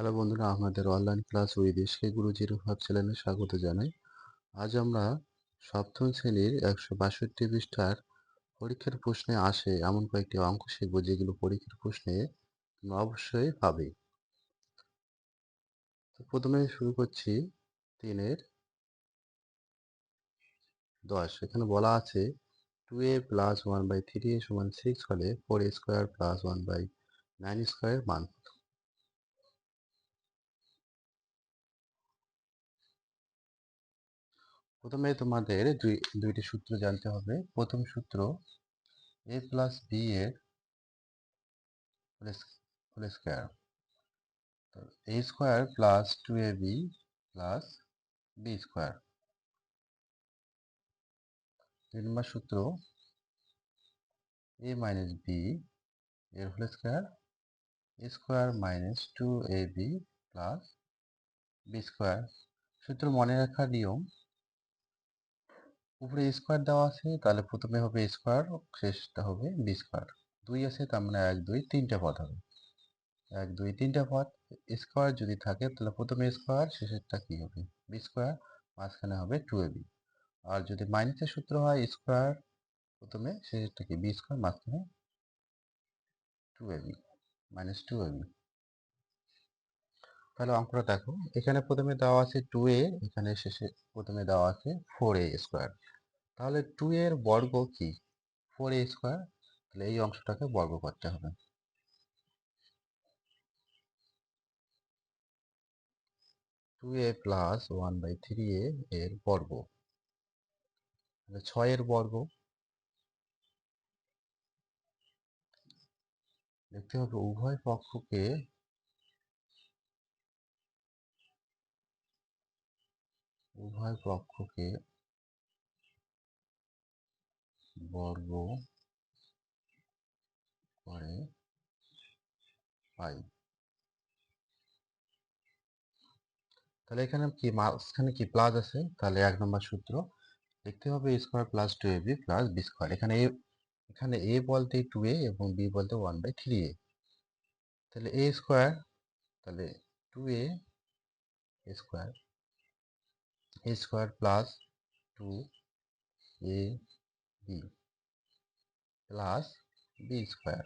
Hello বন্ধুরা, আমাদের online class with SK Guru zero five স্বাগত জানাই। আজ আমরা সপ্তম শ্রেণির একশো বাষট্টি পৃষ্ঠার পরীক্ষার প্রশ্নে আসে এমন কয়েকটি অঙ্ক শিখব যেগুলো পরীক্ষার প্রশ্নে অবশ্যই পাবে। তো প্রথমে শুরু করছি তিনের দশ। এখানে বলা আছে two A plus one by three A সমান সিক্স হলে four square plus one by nine স্কোয়ারের মান কত? প্রথমে তোমাদের দুই, দুইটি সূত্র জানতে হবে। প্রথম সূত্র এ প্লাস বি এর whole square A square plus two A B plus B square দুই নম্বর সূত্র এ মাইনাস বি এর whole square A square minus two A B plus B square সূত্র মনে রাখার নিয়ম উপরে স্কোয়ার দেওয়া আছে, তাহলে প্রথমে হবে স্কোয়ার শেষটা হবে বি স্কোয়ার দুই আছে, তার মানে এক, দুই, তিনটা পদ হবে। এক, দুই, তিনটা পদ। স্কোয়ার যদি থাকে, তাহলে প্রথমে স্কোয়ার শেষেরটা কি হবে? বি স্কোয়ার মাঝখানে হবে টু এ বি আর যদি মাইনাসের সূত্র হয় স্কোয়ার প্রথমে শেষেরটা কি? বি স্কোয়ার মাঝখানে two A B minus two A B তাহলে অঙ্কটা দেখো। এখানে প্রথমে দেওয়া আছে টু এ এখানে শেষে প্রথমে দেওয়া আছে ফোর এ স্কোয়ার তাহলে টু এর বর্গ কি? ফোর এ স্কোয়ার তাহলে এই অংশটাকে বর্গ করতে হবে। Two A plus one by three A এর বর্গ। ছয়ের বর্গ। দেখতে হবে উভয় পক্ষকে উভয় পক্ষকে বর্গ করে পাই। তাহলে এখানে কি মাঝখানে কি প্লাস আছে? তাহলে এক নম্বর সূত্র। দেখতে হবে square plus two A B plus B square এখানে এ এখানে এ বলতে টু এ এবং বি বলতে ওয়ান বাই থ্রি এ তাহলে এ স্কোয়ার তাহলে two A square A square plus two A B plus B square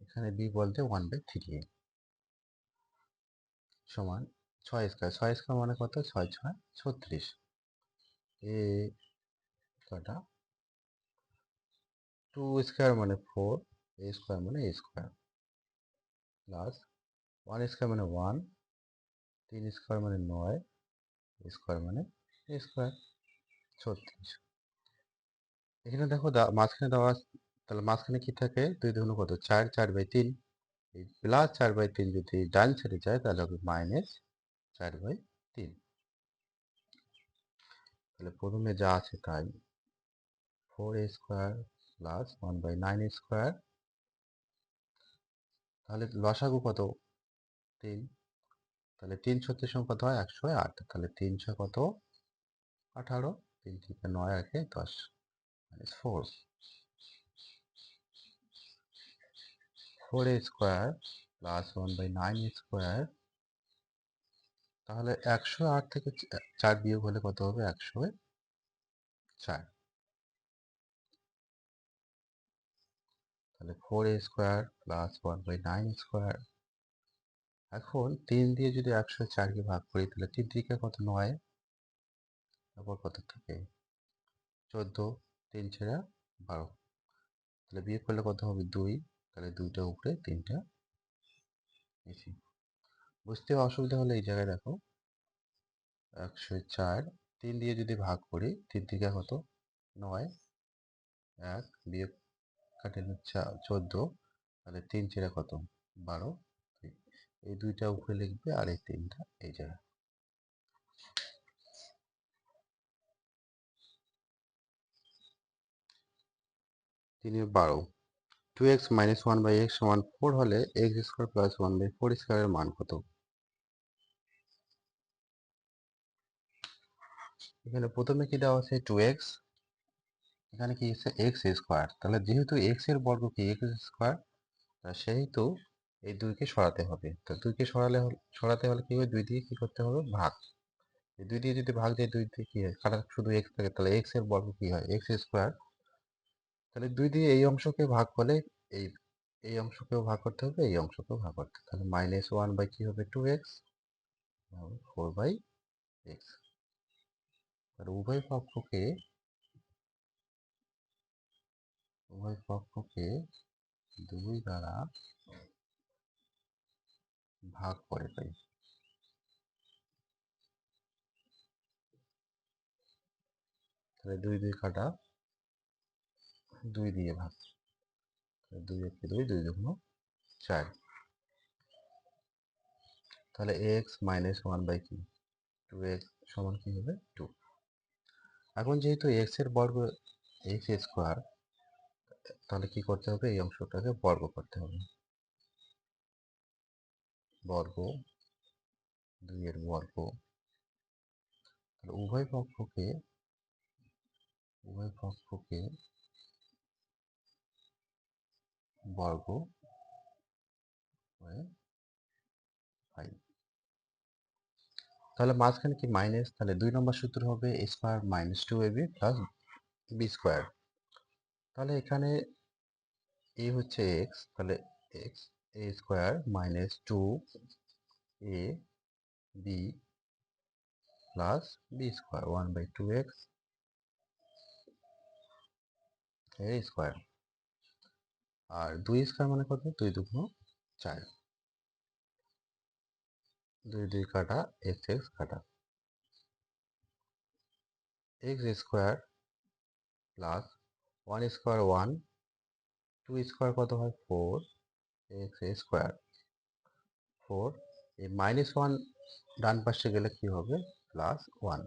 এখানে বি বলতে one by three সমান ছয় স্কোয়ার ছয় স্কোয়ার মানে কত? ছয় ছয় ছত্রিশ। এ কটা? টু স্কোয়ার মানে ফোর এ স্কোয়ার মানে A square plus one square মানে ওয়ান তিন স্কোয়ার মানে নয় স্কোয়ার মানে স্কোয়ার ছত্রিশ। এখানে দেখো মাঝখানে দেওয়া তাহলে মাঝখানে কি থাকে? দুই দুগুণ কত? চার চার বাই তিন। এই প্লাস চার বাই তিন যদি ডান সাইডে যায়, তাহলে হবে মাইনাস চার বাই তিন। তাহলে প্রথমে যা আছে তাই। Four A square plus one by nine square তাহলে লসাগু কত? তিন। তাহলে তিন ছত্রিশ কত হয় একশো আট, তাহলে তিনশো কত? আঠারো, তিন থেকে নয় আগে দশ minus four four A square plus one by nine square তাহলে একশো আট থেকে চার বিয়োগ হলে কত হবে? একশো চার। তাহলে four A square plus one by nine square এখন তিন দিয়ে যদি একশো চারকে ভাগ করি, তাহলে তিন দিকে কত? নয়। তারপর কত থাকে? চোদ্দ। তিন ছেড়া বারো। তাহলে বিয়ে করলে কত হবে? দুই। তাহলে দুইটা উপরে তিনটা নিচে। বুঝতে অসুবিধা হলে এই জায়গায় দেখো। একশো চার। তিন দিয়ে যদি ভাগ করি, তিন দিকে কত? নয়। এক বিয়োগ কাটে চোদ্দ। তাহলে তিন চেরা কত? বারো। এই দুইটা উপরে লিখবে আর এই তিনটা এই জায়গায়। তিনে বারো। Two X minus one by X সমান ফোর হলে X square plus one by four স্কোয়ারের মান কত? এখানে প্রথমে কি দেওয়া আছে টু এক্স এখানে কি এক্স স্কোয়ার তাহলে যেহেতু এক্সের বর্গ কি? এক্স স্কোয়ার সেহেতু এই দুইকে সরাতে হবে। তো দুইকে সরালে সরাতে হলে কি হবে? দুই দিয়ে কি করতে হবে? ভাগ। এই দুই দিয়ে যদি ভাগ দিয়ে দুই দিয়ে কি হয়? কাটা শুধু এক্স থাকে, তাহলে এক্সের বর্গ কি হয়? এক্স স্কোয়ার তাহলে দুই দিয়ে এই অংশকে ভাগ করলে এই এই অংশকেও ভাগ করতে হবে, এই অংশকেও ভাগ করতে হবে। তাহলে মাইনাস ওয়ান বাই কি হবে? Two X four by X তাহলে উভয় পক্ষকে উভয় পক্ষকে দুই দ্বারা ভাগ করে পাই তাহলে দুই দুই কাটা, দুই দিয়ে ভাগ। দুই একে দুই দুই দুগুণ চার। তাহলে এক্স মাইনাস ওয়ান বাই কি টু এক্স সমান কি হবে? টু এখন যেহেতু এক্সের বর্গ এক্স স্কোয়ার তাহলে কি করতে হবে? এই অংশটাকে বর্গ করতে হবে। বর্গ, দুই এর বর্গ। উভয় পক্ষকে উভয় পক্ষকে বর্গ পাই তাহলে মাঝখানে কি মাইনাস তাহলে দুই নম্বর সূত্র হবে square minus two A B plus B square তাহলে এখানে এ হচ্ছে এক্স তাহলে X square minus two A B plus B square one by two X A square আর দুই স্কোয়ার মানে কত? দুই দুগুণ চার। দুই দুই কাটা এক্স এক্স কাটা। X square plus one square one two square কত হয়? ফোর এক্স স্কোয়ার ফোর এই মাইনাস ওয়ান ডান পাশে গেলে কি হবে? Plus one.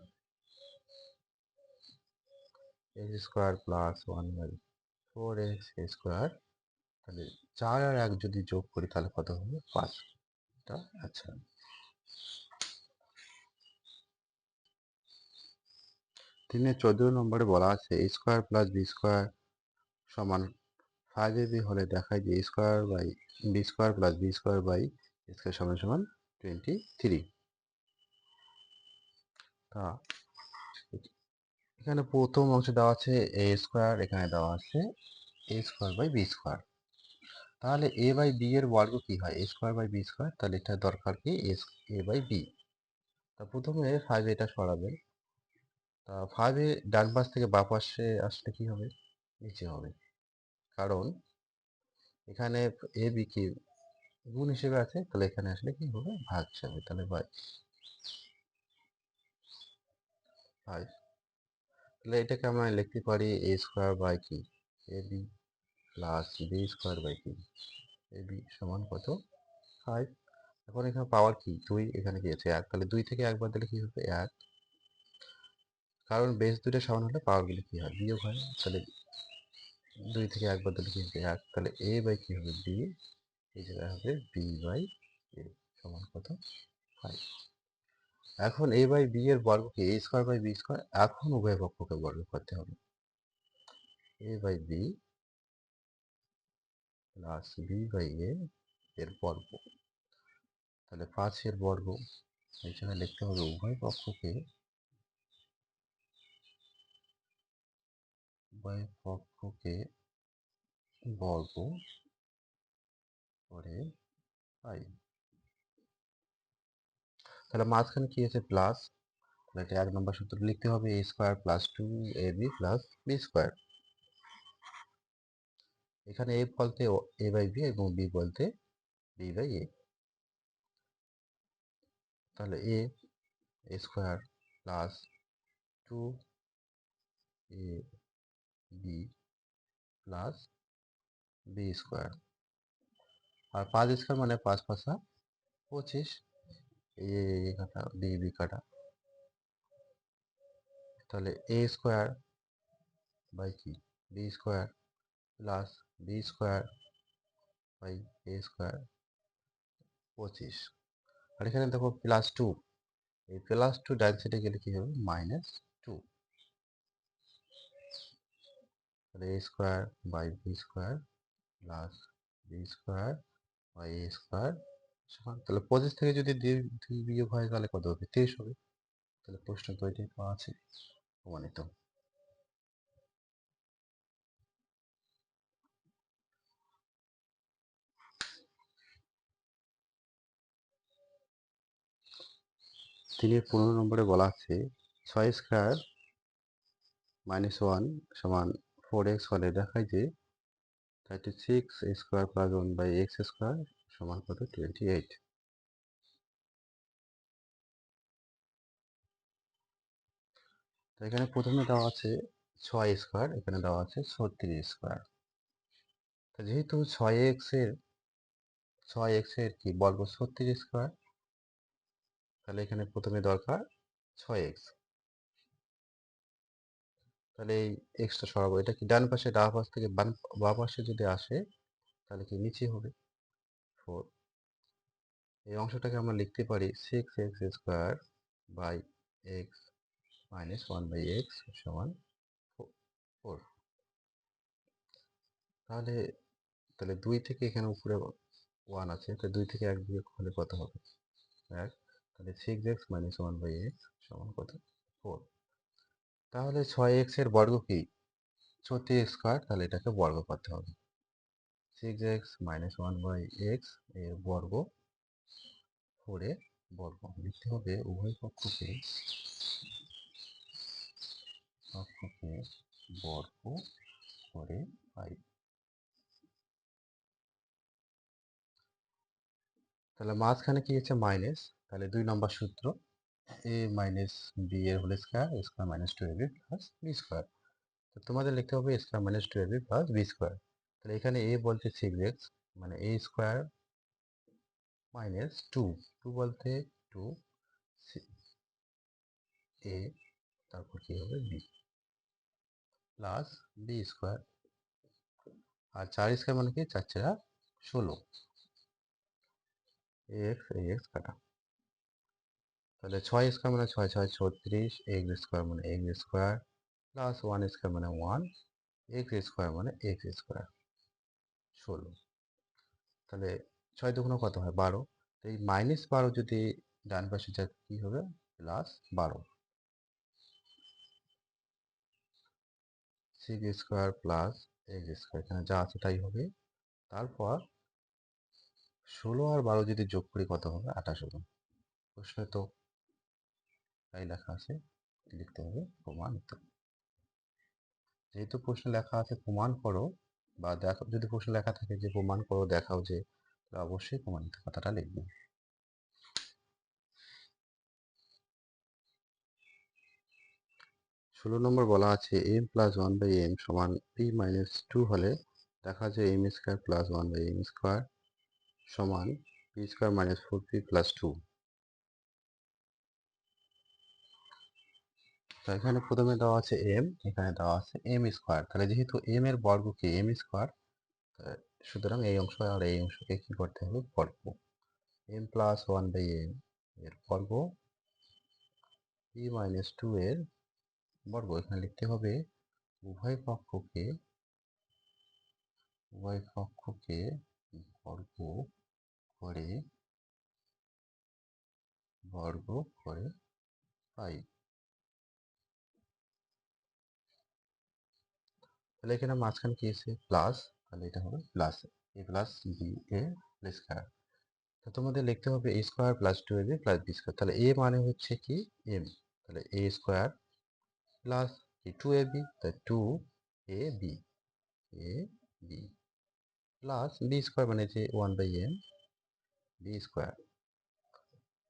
X square plus one by four X square, তাহলে চার আর এক যদি যোগ করি তাহলে কত হবে? পাঁচ। এটা আচ্ছা। তিনের চোদ্দ নম্বরে বলা আছে স্কোয়ার প্লাস বি স্কোয়ার সমান ফাইভ হলে দেখায় যে square by B square plus B square by square সমান সমান টোয়েন্টি থ্রি তা, এখানে প্রথম অংশ দেওয়া আছে এ স্কোয়ার এখানে দেওয়া আছে A square by B square তাহলে এ বাই বি এর বর্গ কি হয়? A square by B square তাহলে এটা দরকার কি? এ বাই বি তা প্রথমে ফাইভ এটা সরাবেন তা ফাইভে ডান পাশ থেকে বাঁ পাশে আসলে কি হবে? নিচে হবে। কারণ এখানে এ বি কি গুণ হিসেবে আছে? তাহলে এখানে আসলে কি হবে? ভাগ হিসাবে, তাহলে বাই ফাইভ তাহলে এটাকে আমরা লিখতে পারি এ স্কোয়ার বাই কি? A B plus B square by কি? এ বি সমান কত? ফাইভ এখন এখানে পাওয়ার কি? দুই এখানে কি আছে এক। তাহলে দুই থেকে একবার দিলে কি হবে? এক। কারণ বেস দুইটা সমান হলে পাওয়ারগুলো কি হয়? বিয়োগ হয় তাহলে দুই থেকে একবার দিলে কি হবে এক। তাহলে এ বাই কি হবে? বি এই জায়গায় হবে বি বাই এ সমান কত? ফাইভ এখন এ বাই বি এর বর্গকে A square by B square এখন উভয় পক্ষকে বর্গ করতে হবে। A by B plus B by A এর বর্গ। তাহলে পাঁচ এর বর্গ এখানে লিখতে হবে উভয় পক্ষকে, উভয় পক্ষকে বর্গ করে পাই তাহলে মাঝখানে কি আছে প্লাস তাহলে এটা এক নম্বর সূত্র লিখতে হবে A square plus two A B plus B square এখানে এ বলতে এ বাই বি এবং বি বলতে বি বাই এ তাহলে A square plus two A B plus B square আর পাঁচ স্কোয়ার মানে পাঁচ পাঁচা পঁচিশ। এ এ কাটা বি বি কাটা তাহলে এ স্কোয়ার বাই কি? B square plus B square by A square পঁচিশ। আর এখানে দেখো প্লাস টু এই প্লাস টু ডান সাইডে গেলে কি হবে? মাইনাস টু তাহলে A square by B square plus B square by A square সমান তাহলে পঁচিশ থেকে যদি দুই বিয়োগ হয় তাহলে কত হবে? তেইশ হবে। তাহলে প্রশ্ন তো এটাই পাওয়া আছে, প্রমাণিত। তিনি পনেরো নম্বরে বলা আছে, ছয় স্কোয়ার মাইনাস ওয়ান সমান ফোর এক্স হলে দেখায় যে thirty six square plus one by X square সমান কত? টোয়েন্টি এইট তো এখানে প্রথমে দেওয়া আছে ছয় স্কোয়ার এখানে দেওয়া আছে ছত্রিশ স্কোয়ার তো যেহেতু ছয় এক্সের, ছয় এক্সের কি বর্গ ছত্রিশ স্কোয়ার তাহলে এখানে প্রথমে দরকার ছয় এক্স তাহলে এই এক্সটা সরাবো। এটা কি ডান পাশে ডান পাশ থেকে বাম পাশে যদি আসে, তাহলে কি নিচে হবে? ফোর এই অংশটাকে আমরা লিখতে পারি six X square by X minus one by X সমান ফোর তাহলে তাহলে দুই থেকে এখানে উপরে ওয়ান আছে, তো দুই থেকে এক বিয়োগ হলে কত হবে? এক, তাহলে six X minus one by X সমান কত? ফোর তাহলে ছয় এক্সের বর্গ কি? ছত্রিশ স্কোয়ার তাহলে এটাকে বর্গ করতে হবে। Six X minus one by এক্সের বর্গ ফোরে বর্গ লিখতে হবে উভয় পক্ষকে। পক্ষকে বর্গ করে পাই তাহলে মাঝখানে কি হচ্ছে মাইনাস তাহলে দুই নম্বর সূত্র। এ মাইনাস বি এর whole square square minus two A B plus B square তো তোমাদের লিখতে হবে square minus two A B plus B square তাহলে এখানে এ বলতে সিক্স মানে A square minus two two বলতে টু এ তারপর কি হবে বি প্লাস বি স্কোয়ার আর চার স্কোয়ার মানে কি? চার চারা ষোলো। এক্স এক্স কাটা। তাহলে ছয় স্কোয়ার মানে ছয় ছয় ছত্রিশ এক্স স্কোয়ার মানে X square plus one square মানে ওয়ান এক্স স্কোয়ার মানে এক্স স্কোয়ার ষোলো। তাহলে ছয় দুগুণ কত হয়? বারো। তো এই মাইনাস বারো যদি ডান পাশে যায়, কী হবে? প্লাস বারো। Six square plus X square এখানে যা আছে তাই হবে। তারপর ষোলো আর বারো যদি যোগ করি কত হবে? আঠাশ হবে প্রশ্নে তো তাই লেখা আছে, লিখতে হবে প্রমাণিত যেহেতু প্রশ্ন লেখা আছে প্রমাণ করো বা দেখো, যদি প্রশ্ন লেখা থাকে যে প্রমাণ করো, দেখাও যে অবশ্যই প্রমাণিত কথাটা লিখবে। ষোলো নম্বর বলা আছে M plus one by M সমান পি মাইনাস টু হলে দেখা যায় M square plus one by M square সমান P square minus four P plus two তো এখানে প্রথমে দেওয়া আছে এম এখানে দেওয়া আছে এম স্কোয়ার তাহলে যেহেতু এম এর বর্গ কি এম স্কোয়ার সুতরাং এই অংশ আর এই অংশকে কি করতে হবে? বর্গ। M plus one by M এর বর্গ পি মাইনাস টু এর বর্গ। এখানে লিখতে হবে উভয় পক্ষকে উভয় পক্ষকে বর্গ করে বর্গ করে পাই। তাহলে এখানে মাঝখানে কি আছে? প্লাস তাহলে এটা হবে plus A plus B A square তো তোমাদের লিখতে হবে A square plus two A B plus B square তাহলে এ মানে হচ্ছে কি? এম তাহলে A square plus two A B তাহলে two A B A B plus B square মানে যে one by M B square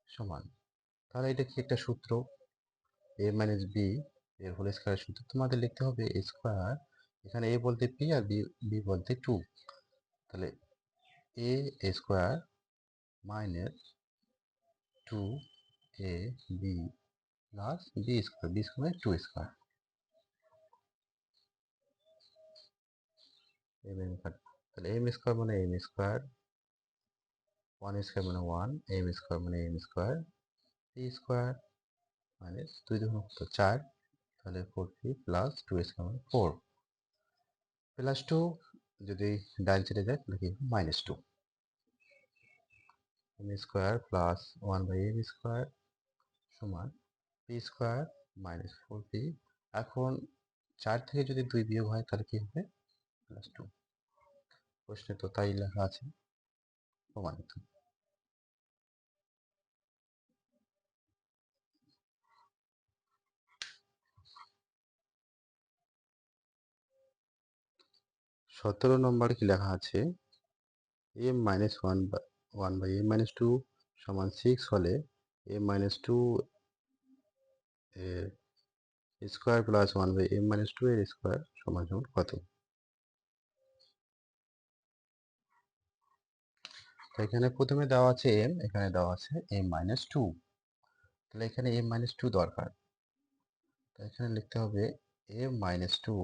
সমান। তাহলে এটা কি একটা সূত্র? এ মাইনাস বি এর হোল স্কোয়ার সূত্র। তোমাদের লিখতে হবে এ স্কোয়ার এখানে এ বলতে পি আর বি বি বলতে টু তাহলে A square minus two A B plus B square B square two square M তাহলে এম স্কোয়ার মানে এম স্কোয়ার ওয়ান স্কোয়ার মানে ওয়ান এম স্কোয়ার মানে M square P square minus দুই দুগুণ চার, তাহলে four P plus two square মানে four plus two যদি ডান সাইডে যায়, তাহলে কি? Minus two M square plus one by M square সমান P square minus four P এখন চার থেকে যদি দুই বিয়োগ হয়, তাহলে কি হবে? প্লাস টু প্রশ্নে তো তাই লেখা আছে। প্রমাণিত। সতেরো নম্বরে কি লেখা আছে? M minus one one by M minus two সমান সিক্স হলে এম মাইনাস টু এর square plus one by M minus two এর স্কোয়ার সমান সমান কত? এখানে প্রথমে দেওয়া আছে এম এখানে দেওয়া আছে এম মাইনাস টু তাহলে এখানে এম মাইনাস টু দরকার। তো এখানে লিখতে হবে M minus two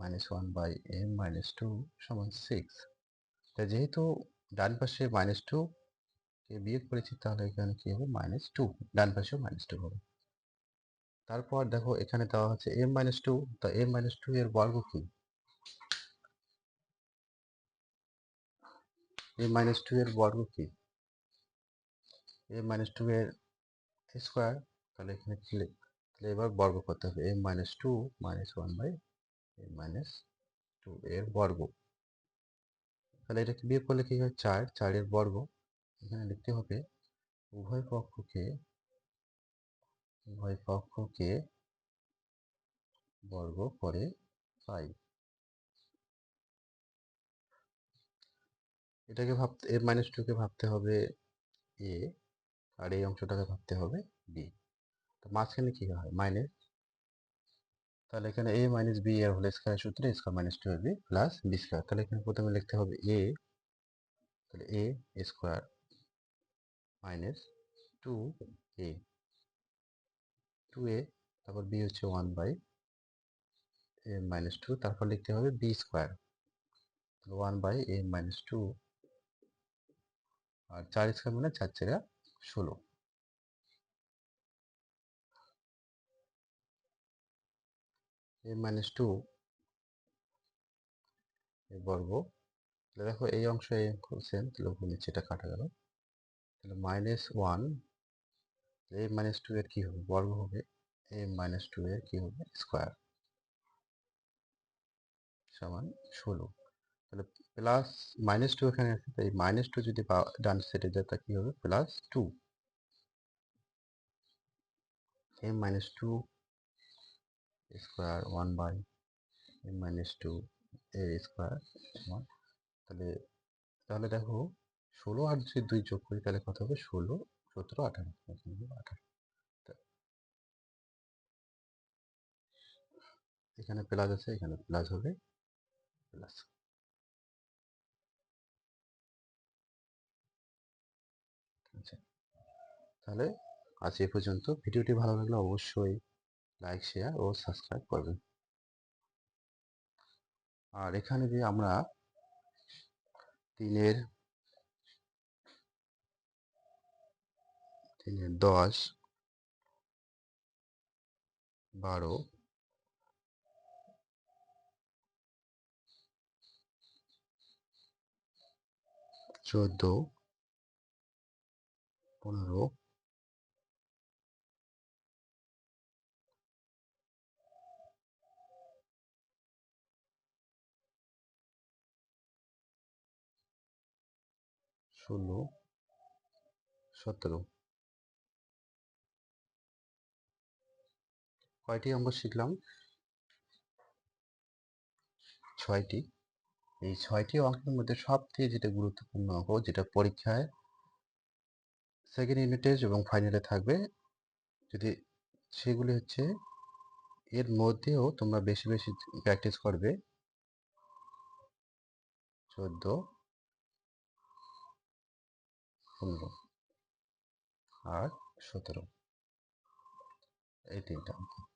minus one by M minus two সমান সিক্স তা যেহেতু ডান পাশে মাইনাস টু কে বিয়োগ করেছি, তাহলে এখানে কি হবে? মাইনাস টু ডান পাশেও মাইনাস টু হবে। তারপর দেখো এখানে দেওয়া হচ্ছে এম মাইনাস টু তা এম মাইনাস টু এর বর্গ কি? এম মাইনাস টু এর বর্গ কি? এম মাইনাস টু এর স্কোয়ার তাহলে এখানে তাহলে এবার বর্গ করতে হবে। M minus two minus one by minus two এর বর্গ। তাহলে এটাকে বিয়োগ করলে কি হয়? চার চারের বর্গ। এখানে লিখতে হবে, উভয় পক্ষকে উভয় পক্ষকে বর্গ করে পাই এটাকে ভাবতে এ মাইনাস টুকে ভাবতে হবে এ আর এই অংশটাকে ভাবতে হবে বি তো মাঝখানে কি হয়? মাইনাস তাহলে এখানে এ মাইনাস বি এর হোল স্কয়ার সূত্রে square minus two B plus B square তাহলে এখানে প্রথমে লিখতে হবে এ তাহলে A square minus two A two A তারপর বি হচ্ছে one by A minus two তারপর লিখতে হবে B square one by A minus two আর চার স্কোয়ার মানে চার চারা ষোলো। এ মাইনাস টু এ বর্গ। তাহলে দেখো এই অংশ এই অংশ সেম তাহলে উপর নিচে এটা কাটা গেল। তাহলে minus one A minus two এর কি হবে? বর্গ হবে এ মাইনাস টু এর কি হবে? স্কোয়ার সমান ষোলো। তাহলে প্লাস মাইনাস টু এখানে আছে, তাই মাইনাস টু যদি ডান সেটে যায়, তা কি হবে? Plus two M minus two square one by M minus two এর স্কোয়ার সমান তাহলে তাহলে দেখো, ষোলো আর যদি দুই যোগ করি, তাহলে কত হবে? ষোলো, সতেরো, আঠারো। আঠারো এখানে প্লাস আছে, এখানে প্লাস হবে প্লাস আচ্ছা। তাহলে আজ এ পর্যন্ত। ভিডিওটি ভালো লাগলে অবশ্যই লাইক শেয়ার ও সাবস্ক্রাইব করবেন। আর এখানে যে আমরা তিনের তিনের দশ, বারো, চোদ্দ, পনেরো ষোলো সতেরো। কয়টি অঙ্ক শিখলাম? ছয়টি। এই ছয়টি অঙ্কের মধ্যে সবথেকে যেটা গুরুত্বপূর্ণ অঙ্ক, যেটা পরীক্ষায় সেকেন্ড ইউনিটে এবং ফাইনালে থাকবে, যদি সেগুলি হচ্ছে এর মধ্যেও তোমরা বেশি বেশি প্র্যাকটিস করবে, চোদ্দ। পনেরো আর সতেরো। এই তিনটা। অঙ্ক